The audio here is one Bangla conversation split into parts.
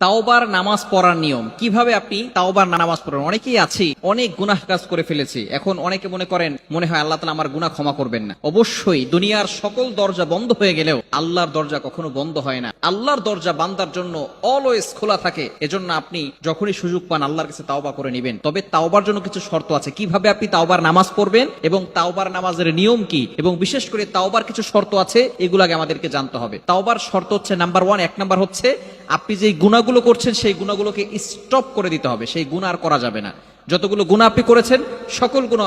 তাওবার নামাজ পড়ার নিয়ম। কীভাবে আপনি তাওবার নামাজ পড়েন অনেকেই আছি, অনেক গুনাহ কাজ করে ফেলেছি। এখন অনেকে মনে করেন, মনে হয় আল্লাহ আমার গুনাহ ক্ষমা করবেন না। অবশ্যই দুনিয়ার সকল দরজা বন্ধ হয়ে গেলেও আল্লাহর দরজা কখনো বন্ধ হয় না। আল্লাহর দরজা বান্দার জন্য অলওয়েজ খোলা থাকে। এজন্য আপনি যখনই সুযোগ পান, আল্লাহর কাছে তাওবা করে নেবেন। তবে তাওবার জন্য কিছু শর্ত আছে। কীভাবে আপনি তাওবার নামাজ পড়বেন এবং তাওবার নামাজের নিয়ম কি? এবং বিশেষ করে তাওবার কিছু শর্ত আছে এগুলাকে আমাদেরকে জানতে হবে। তাওবার শর্ত হচ্ছে নাম্বার ওয়ান এক নাম্বার হচ্ছে আপনি যে গুণাগুলো করছেন, সেই গুণাগুলোকে স্টপ করে দিতে হবে। সেই গুণা আর করা যাবে না। যতগুলো গুণা আপনি করেছেন, সকল গুণা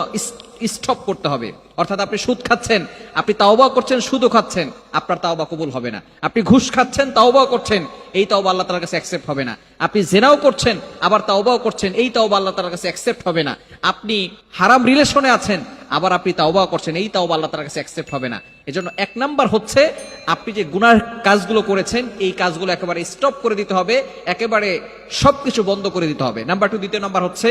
স্টপ করতে হবে। অর্থাৎ আপনি সুদ খাচ্ছেন, আপনি তাওবা করছেন, সুদও খাচ্ছেন, আপনার তাওবা কবুল হবে না। আপনি ঘুষ খাচ্ছেন তাওবা করছেন, এই তাওবা আল্লাহ তালার কাছে অ্যাকসেপ্ট হবে না। আপনি জেনাও করছেন, আবার তাওবাও করছেন, এই তাওবা আল্লাহ তালার কাছে অ্যাকসেপ্ট হবে না। আপনি হারাম রিলেশনে আছেন, আবার আপনি তাওবা করছেন, এই তাওবা আল্লাহ তালার কাছে অ্যাকসেপ্ট হবে না। এজন্য এক নাম্বার হচ্ছে, আপনি যে গুনার কাজগুলো করেছেন, এই কাজগুলো একেবারে স্টপ করে দিতে হবে, একেবারে সবকিছু বন্ধ করে দিতে হবে। নাম্বার টু দ্বিতীয় নাম্বার হচ্ছে,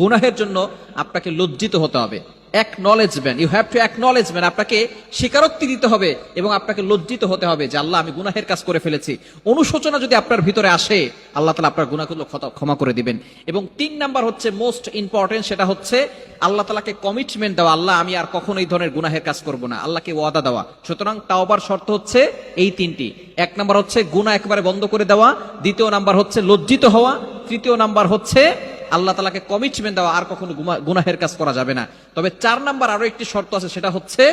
গুনাহের জন্য আপনাকে লজ্জিত হতে হবে। Acknowledgement you have to acknowledgement আপনাকে স্বীকারোক্তি দিতে হবে এবং আপনাকে লজ্জিত হতে হবে যে আল্লাহ, আমি গুনাহের কাজ করে ফেলেছি। অনুশোচনা যদি আপনার ভিতরে আসে, আল্লাহ তালা আপনার গুনাহগুলো ক্ষত- ক্ষমা করে দিবেন। এবং তিন নাম্বার হচ্ছে মোস্ট ইম্পর্টেন্ট সেটা হচ্ছে আল্লাহ তালাকে কমিটমেন্ট দেওয়া। আল্লাহ, আমি আর কখনো এই ধরনের গুনাহের কাজ করব না। আল্লাহকে ওয়াদা দেওয়া। সুতরাং তাওবার শর্ত হচ্ছে এই তিনটি। এক নাম্বার হচ্ছে গুনাহ একবারে বন্ধ করে দেওয়া। দ্বিতীয় নাম্বার হচ্ছে লজ্জিত হওয়া। তৃতীয় নাম্বার হচ্ছে আল্লাহ তালাকে কমিটমেন্ট দেওয়া আর কখনো গুনাহের কাজ করা যাবে না। তবে চার নাম্বার আরও একটি শর্ত আছে, সেটা হচ্ছে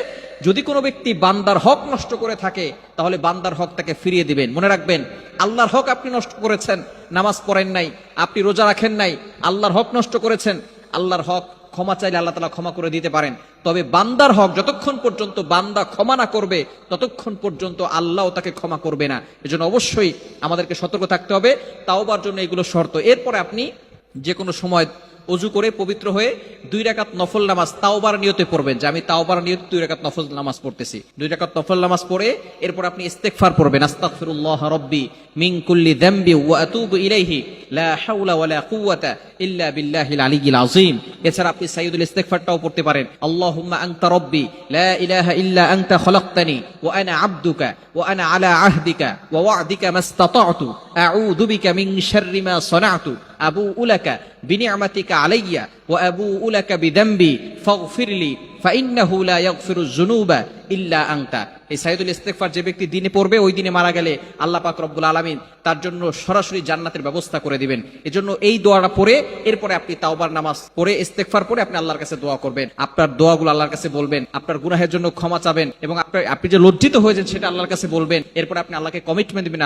যদি কোনো ব্যক্তি বান্দার হক নষ্ট করে থাকে, তাহলে বান্দার হক তাকে ফিরিয়ে দিবেন। মনে রাখবেন, আল্লাহর হক আপনি নষ্ট করেছেন, নামাজ পড়েন নাই, আপনি রোজা রাখেন নাই, আল্লাহর হক নষ্ট করেছেন, আল্লাহর হক ক্ষমা চাইলে আল্লাহ তালা ক্ষমা করে দিতে পারেন। তবে বান্দার হক যতক্ষণ পর্যন্ত বান্দা ক্ষমা না করবে, ততক্ষণ পর্যন্ত আল্লাহ তাকে ক্ষমা করবে না। এজন্য অবশ্যই আমাদেরকে সতর্ক থাকতে হবে, তাওবার জন্য এগুলো শর্ত। এরপরে আপনি যে কোনো সময় অজু করে পবিত্র হয়ে দুই রাকাত নফল নামাজ তাওবার নিয়তে পড়বেন। যে আমি তাওবার নিয়তে দুই রাকাত নফল নামাজ পড়তেছি। দুই রাকাত নফল নামাজ পড়ে এরপর আপনি ইস্তেগফার পড়বেন। আস্তাগফিরুল্লাহ রাব্বি মিন কুল্লি যামবি ওয়া আতুবু ইলাইহি। লা হাওলা ওয়ালা কুওয়াতা ইল্লা বিল্লাহিল আলিয়্যিল আযীম। এছাড়া আপনি সাইয়্যিদুল ইস্তেগফারটাও পড়তে পারেন। আল্লাহুম্মা আনতা রাব্বি, লা ইলাহা ইল্লা আনতা খলাকতানি ওয়া আনা আবদুকা ওয়া আনা আলা আহদিকা ওয়া ওয়া'দিকা মাস্তাতা'তু। আউযু বিকা মিন শাররি মা সানা'তু। আবু উলাকা বিনি আমাতিকা আলাইয়া ও আবু উলাকা বিদম্বি ফিরলি লা এই যে ব্যক্তি দিনে পড়বে, ওই দিনে মারা গেলে আল্লাহ তার জন্য সরাসরি জান্নাতের ব্যবস্থা করে দিবেন। এজন্য এই দোয়াটা পড়ে, এরপরে আপনি তাওবার নামাজ পড়ে, ইস্তেগফার পরে আপনি আল্লাহর কাছে দোয়া করবেন। আপনার দোয়াগুলো আল্লাহর কাছে বলবেন, আপনার গুনাহের জন্য ক্ষমা চাবেন এবং আপনি যে লজ্জিত হয়েছেন সেটা আল্লাহর কাছে বলবেন। এরপরে আপনি আল্লাহকে কমিটমেন্ট দিবেন